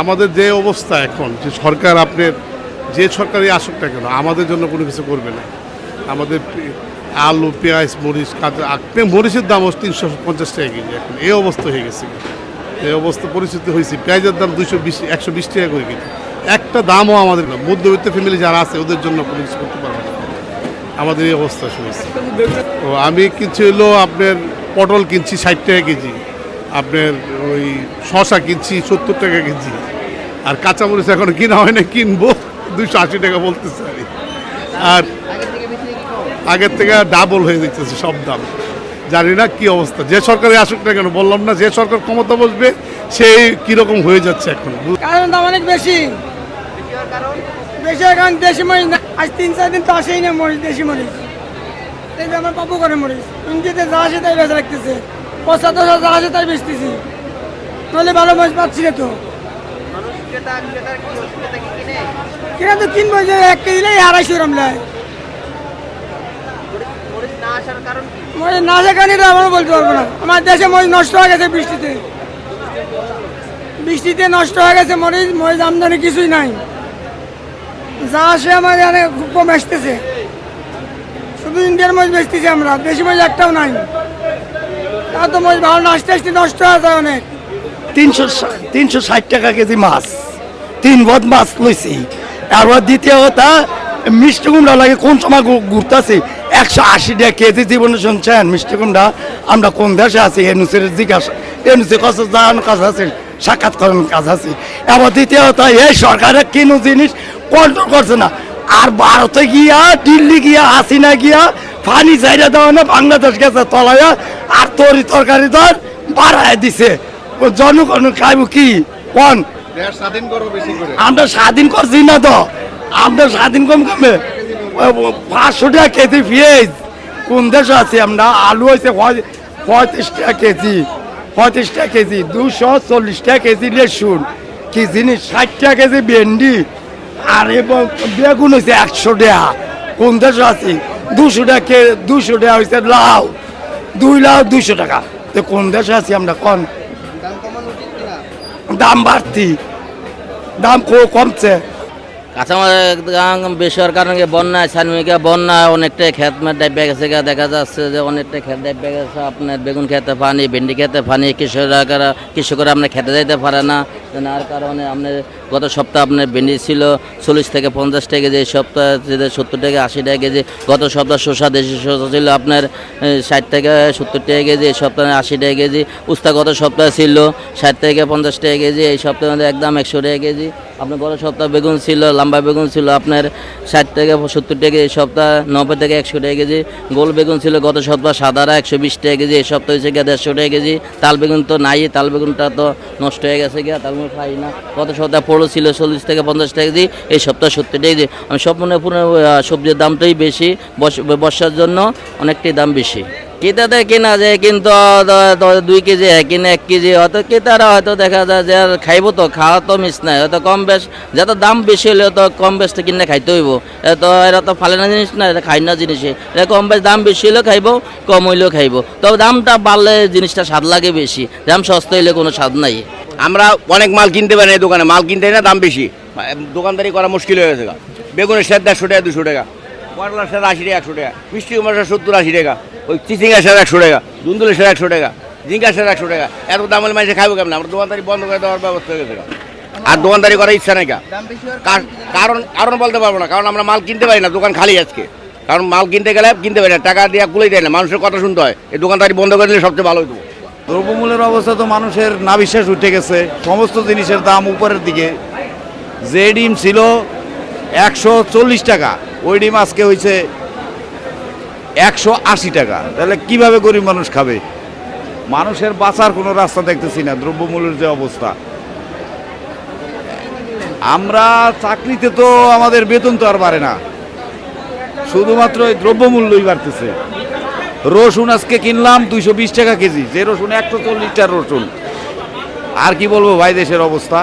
আমাদের যে অবস্থা এখন, যে সরকার আপনার যে সরকারই আসুক না কেন, আমাদের জন্য কোনো কিছু করবে না। আমাদের আলু, পেঁয়াজ, মরিচ, কাঁচা মরিচের দাম হচ্ছে তিনশো পঞ্চাশ টাকা কেজি এখন। এই অবস্থা হয়ে গেছে। এই অবস্থা পরিস্থিতি হয়েছে। পেঁয়াজের দাম দুইশো বিশ, একশো বিশ টাকা করে কেজি। একটা দামও আমাদের মধ্যবিত্ত ফ্যামিলি যারা আছে, ওদের জন্য কোনো কিছু করতে পারবে না। আমাদের এই অবস্থা শুনেছি তো আমি কিনছি হলো আপনার পটল কিনছি ষাট টাকা কেজি। আপনার ওই শশা কিনছি, সত্তর টাকা কেজি। আর কাঁচামরিচ এখন কিনা হয় না কিনবো। দুশো আশি টাকা বলতেছে কি। আর আগের থেকে ডাবল হয়ে যেতেছে সব দাম। জানি না কি অবস্থা। যে সরকারে আসুক না কেন, বললাম না, যে সরকার ক্ষমতা বসবে, সেই কীরকম হয়ে যাচ্ছে এখন কারণ দাম অনেক বেশি। বেশি কারণ দেশি মরিচ না, আজ তিন চার দিন তো আসেই না মরিচ, দেশি মরিচ। আমার পাপু করে মরিচ। ইন্ডিয়াতে যা আসে তাই বেচা রাখতেছে। পঁচাত্তর যা আসে তাই বেচতেছি নইলে ভালো মরিচ পাচ্ছি না তো কিনা? তো কিনবো যে এক কেজি লাই আড়াইশো গ্রাম লাই মরিচ না আসার কারণে এটা বলতে পারব না। আমার দেশে মরিচ নষ্ট হয়ে গেছে বৃষ্টিতে। বৃষ্টিতে নষ্ট হয়ে গেছে মরিচ মরিচ আমদানি কিছুই নাই। যা আসে আমার এখানে খুব কম আসতেছে। শুধু ইন্ডিয়ার মরিচ বেচতেছি আমরা দেশি মরিচ একটাও নাই। তিনশো তিনশো ষাট টাকা কেজি মাছ। তিন বদ মাছ লইছি। আর দ্বিতীয় কথা, মিষ্টি কুমড়া লাগে কোন সময় ঘুরতেছি? একশো আশি টাকা কেজি জীবনে শুনছেন মিষ্টি কুমড়া। আমরা কোন দেশে আছি? এনুসের জিজ্ঞাসা এনুসের কাছে যাওয়ার কাজ আছে, সাক্ষাৎ করার কাজ আছে। এবার দ্বিতীয় কথা এই সরকারের কিনো জিনিস কন্ট্রোল করছে না। আর ভারতে গিয়া, দিল্লি গিয়া, হাসিনা গিয়া পানি চাইরা দেওয়া না, বাংলাদেশ গেছে, তলায়া আর তরি তরকারি ধর বাড়ায় দিছে। ও জনগণ খাইব কি? কোন? আমরা স্বাধীন করছি না তো। আমরা স্বাধীন কম কমে পাঁচশো টাকা কেজি পেঁয়াজ। কোন দেশে আছি আমরা? আলু হয়েছে পঁয়ত্রিশ টাকা কেজি। পঁয়ত্রিশ টাকা কেজি দুশো চল্লিশ টাকা কেজি লেসুন। কি জিনিস? ষাট টাকা কেজি ভেন্ডি। আর এবং বেগুন হয়েছে একশো টাকা। কোন দেশে আছি? দুশো টাকা দুশো টাকা হয়েছে লাউ। দুই লাখ দুইশো টাকা। তো কোন দেশে আছি আমরা কোন? দাম বাড়তি। দাম কমছে। কাঁচামালের দাম বেশি হওয়ার বন্যায় সার্মিকা বন্যায় অনেকটাই মেট ডাইবে গেছে দেখা যাচ্ছে যে অনেকটা ক্ষেত ডাইবে গেছে। আপনার বেগুন খেতে পানি, ভেন্ডি খেতে পানি, কৃষকরা কৃষকরা আপনার খেতে যাইতে পারে না। আর কারণে আপনার গত সপ্তাহে আপনার ভেন্ডি ছিল চল্লিশ থেকে পঞ্চাশ টাকা কেজি এই সপ্তাহে সত্তর থেকে আশি টাকা কেজি। গত সপ্তাহ শসা, দেশি শসা ছিল আপনার ষাট থেকে সত্তর টাকা কেজি, এই সপ্তাহে আশি টাকা কেজি। উস্তা গত সপ্তাহে ছিল ষাট থেকে পঞ্চাশ টাকা কেজি, এই সপ্তাহে একদম একশো টাকা কেজি। আপনার গত সপ্তাহ বেগুন ছিল, লম্বা বেগুন ছিল আপনার ষাট থেকে সত্তর টাকা, এই সপ্তাহ নব্বই থেকে একশো টাকা কেজি। গোল বেগুন ছিল গত সপ্তাহ সাদারা একশো বিশ টাকা কেজি, এই সপ্তাহ হচ্ছে গিয়ে দেড়শো টাকা কেজি। তাল বেগুন তো নাই, তাল বেগুনটা তো নষ্ট হয়ে গেছে গিয়া, তাল খাই না। গত সপ্তাহে পড়ো ছিল চল্লিশ থেকে পঞ্চাশ টাকা কেজি এই সপ্তাহ সত্তর টাকা কেজি আমি সব মনে পুরো সবজির দামটাই বেশি বর্ষ- বর্ষার জন্য অনেকটাই দাম বেশি। ক্রেতাদের কেনা যায় কিন্তু দুই কেজি, এক কিনে এক কেজি, হয়তো ক্রেতারা হয়তো দেখা যায় যে আর খাইবো তো খাওয়া তো মিস নাই, হয়তো কম বেশ, যত দাম বেশি হলে তো কম বেশটা কিনে খাইতে হইব। তো, এরা তো ফালে না জিনিস না এটা খাই না জিনিসে। এটা কম বেশ দাম বেশি হলেও খাইবো, কম হইলেও খাইবো। তবে দামটা বাড়লে জিনিসটা স্বাদ লাগে বেশি, দাম সস্তা হইলে কোনো স্বাদ নাই। আমরা অনেক মাল কিনতে পারি না এই দোকানে। মাল কিনতে না দাম বেশি। দোকানদারি করা মুশকিল হয়ে গেছে। বেগুনের সাথে দেড়শো টাকা দুশো টাকা। করলার সাথে আশি টাকা একশো টাকা। মিষ্টি কুমার সাথে সত্তর আশি টাকা। ওই চিচিঙ্গার সাথে একশো টাকা। দুন্দুলের সাথে একশো টাকা। জিঙ্গার সাথে একশো টাকা। এত দাম হলে মানুষে খাব কেমন? আমরা দোকানদারি বন্ধ করে দেওয়ার ব্যবস্থা হয়ে গেছে আর দোকানদারি করার ইচ্ছা নাই কারণ কারণ বলতে পারব না। কারণ আমরা মাল কিনতে পারি না দোকান খালি আজকে। কারণ মাল কিনতে গেলে কিনতে পারি না। টাকা দিয়ে কুলেই দেয় না। মানুষের কথা শুনতে হয়। এই দোকানদারি বন্ধ করে দিলে সবচেয়ে ভালো হতো দ্রব্যমূল্যের অবস্থা তো মানুষের না বিশ্বাস উঠে গেছে। সমস্ত জিনিসের দাম উপরের দিকে। যে ডিম ছিল একশো চল্লিশ টাকা, ওই ডিম আজকে হয়েছে একশো আশি টাকা। তাহলে কীভাবে গরিব মানুষ খাবে? মানুষের বাঁচার কোনো রাস্তা দেখতেছি না, দ্রব্যমূল্যের যে অবস্থা। আমরা চাকরিতে তো আমাদের বেতন তো আর বাড়ে না। শুধুমাত্র এই দ্রব্যমূল্যই বাড়তেছে। রসুন আজকে কিনলাম দুইশো বিশ টাকা কেজি। যে রসুন একশো চল্লিশটা রসুন। আর কি বলব ভাই, দেশের অবস্থা।